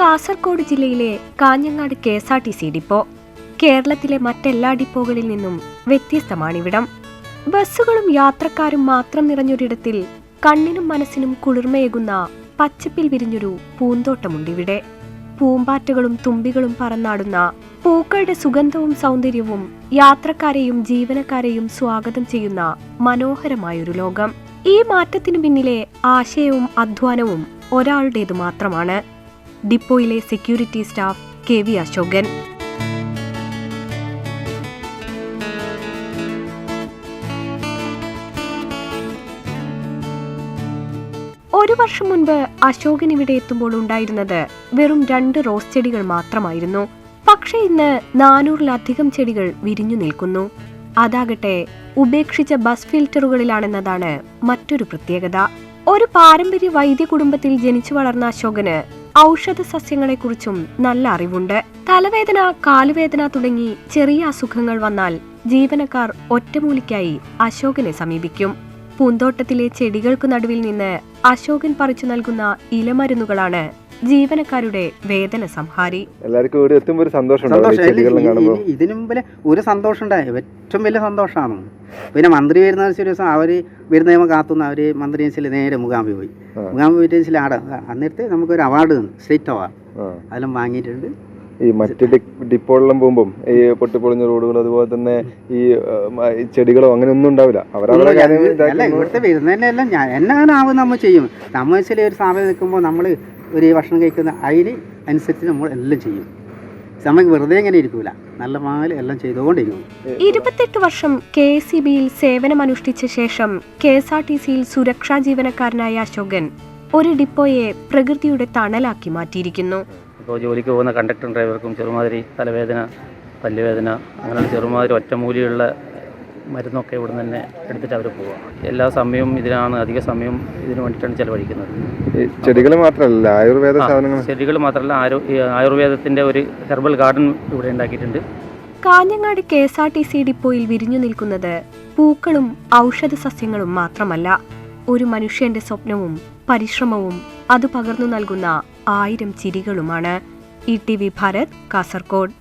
കാസർഗോഡ് ജില്ലയിലെ Kanhangad K S R T C depot. കേരളത്തിലെ മറ്റെല്ലാ ഡിപ്പോകളിൽ നിന്നും വ്യത്യസ്തമാണിവിടം. ബസ്സുകളും യാത്രക്കാരും മാത്രം നിറഞ്ഞൊരിടത്തിൽ കണ്ണിനും മനസ്സിനും കുളിർമയേകുന്ന പച്ചപ്പിൽ വിരിഞ്ഞൊരു പൂന്തോട്ടമുണ്ടിവിടെ. പൂമ്പാറ്റകളും തുമ്പികളും പറന്നാടുന്ന പൂക്കളുടെ സുഗന്ധവും സൗന്ദര്യവും യാത്രക്കാരെയും ജീവനക്കാരെയും സ്വാഗതം ചെയ്യുന്ന മനോഹരമായൊരു ലോകം. ഈ മാറ്റത്തിനു പിന്നിലെ ആശയവും അധ്വാനവും ഒരാളുടേതു മാത്രമാണ്. ഡിപ്പോയിലെ security staff K V Ashokan. ഒരു വർഷം മുൻപ് അശോകൻ ഇവിടെ എത്തുമ്പോൾ ഉണ്ടായിരുന്നത് വെറും രണ്ട് റോസ് ചെടികൾ മാത്രമായിരുന്നു. പക്ഷേ ഇന്ന് നാനൂറിലധികം ചെടികൾ വിരിഞ്ഞു നിൽക്കുന്നു. അതാകട്ടെ ഉപേക്ഷിച്ച ബസ് ഫിൽറ്ററുകളിലാണെന്നതാണ് മറ്റൊരു പ്രത്യേകത. ഒരു പാരമ്പര്യ വൈദ്യ കുടുംബത്തിൽ ജനിച്ചു വളർന്ന അശോകന് ഔഷധ സസ്യങ്ങളെക്കുറിച്ചും നല്ല അറിവുണ്ട്. തലവേദന കാലുവേദന തുടങ്ങി ചെറിയ അസുഖങ്ങൾ വന്നാൽ ജീവനക്കാർ ഒറ്റമൂലിക്കായി അശോകനെ സമീപിക്കും. പൂന്തോട്ടത്തിലെ ചെടികൾക്ക് നടുവിൽ നിന്ന് അശോകൻ പറിച്ചു നൽകുന്ന ഇലമരുന്നുകളാണ് ജീവനക്കാരുടെ വേദന സംഹാരി. എല്ലാവർക്കും എത്തുമ്പോൾ ഒരു സന്തോഷം. ഇതിനും മുമ്പിൽ ഒരു സന്തോഷം ഉണ്ടായി. ഏറ്റവും വലിയ സന്തോഷമാണ്. പിന്നെ മന്ത്രി വരുന്ന ഒരു ദിവസം അവർ വരുന്ന നമ്മൾ കാത്തുനിന്ന് അവർ മന്ത്രി വെച്ചാൽ നേരെ മുഖാമ്പി പോയി. മുഖാമ്പി പോയിട്ട് വെച്ചാൽ ആടെ നമുക്ക് നമുക്കൊരു അവാർഡ് തന്നു. State award. അതെല്ലാം വാങ്ങിയിട്ടുണ്ട്. ഈ മറ്റ് ഡി- ഡിപ്പോകളിലും പോകുമ്പോൾ ഈ പൊട്ടിപ്പൊളിഞ്ഞ റോഡുകൾ അതുപോലെ തന്നെ ഈ ചെടികളോ അങ്ങനെ ഒന്നും ഉണ്ടാവില്ല. അവരവരുടെ കാര്യം. ഇവിടുത്തെ വരുന്നതിനെല്ലാം ഞാൻ എന്നാണ് ആവും നമ്മൾ ചെയ്യും? നമ്മൾ വെച്ചാൽ ഒരു സ്ഥാപനം നിൽക്കുമ്പോൾ നമ്മൾ ഒരു ഭക്ഷണം കഴിക്കുന്ന അതിന് അനുസരിച്ച് നമ്മൾ എല്ലാം ചെയ്യും. നമുക്ക് വെറുതെ ഇങ്ങനെ ഇരിക്കൂല. നല്ല മാതിരി എല്ലാം ചെയ്തുകൊണ്ടിരിക്കും. ഇരുപത്തെട്ട് വർഷം കെ എസ് ഇ ബിയിൽ സേവനമനുഷ്ഠിച്ച ശേഷം കെ എസ് ആർ ടി സിയിൽ സുരക്ഷാ ജീവനക്കാരനായ അശോകൻ ഒരു ഡിപ്പോയെ പ്രകൃതിയുടെ തണലാക്കി മാറ്റിയിരിക്കുന്നു. ഇപ്പോൾ ജോലിക്ക് പോകുന്ന കണ്ടക്ടർ ഡ്രൈവർക്കും ചെറുമാതിരി തലവേദന പല്ലുവേദന അങ്ങനെ ചെറുമാതിരി ഒറ്റമൂലിയുള്ള മരുന്നൊക്കെ ഇവിടെ നിന്ന് തന്നെ എടുത്തിട്ട് അവർ പോവുക എല്ലാ സമയവും ഇതിനാണ് അധിക സമയം ഇതിന് വേണ്ടിയിട്ടാണ് ചെലവഴിക്കുന്നത്. ഈ ചെടികൾ മാത്രമല്ല ആയുർവേദ സാധനങ്ങൾ ചെടികൾ മാത്രമല്ല ആയുർവേദത്തിന്റെ ആയുർവേദത്തിന്റെ ഒരു ഹെർബൽ ഗാർഡൻ ഇവിടെ ഉണ്ടാക്കിയിട്ടുണ്ട്. Kanhangad K S R T C ഡിപ്പോയിൽ വിരിഞ്ഞു നിൽക്കുന്നത് പൂക്കളും ഔഷധ സസ്യങ്ങളും മാത്രമല്ല. ഒരു മനുഷ്യന്റെ സ്വപ്നവും പരിശ്രമവും അത് പകർന്നു നൽകുന്ന ആയിരം ചിരികളുമാണ്. E T V Bharat Kasaragod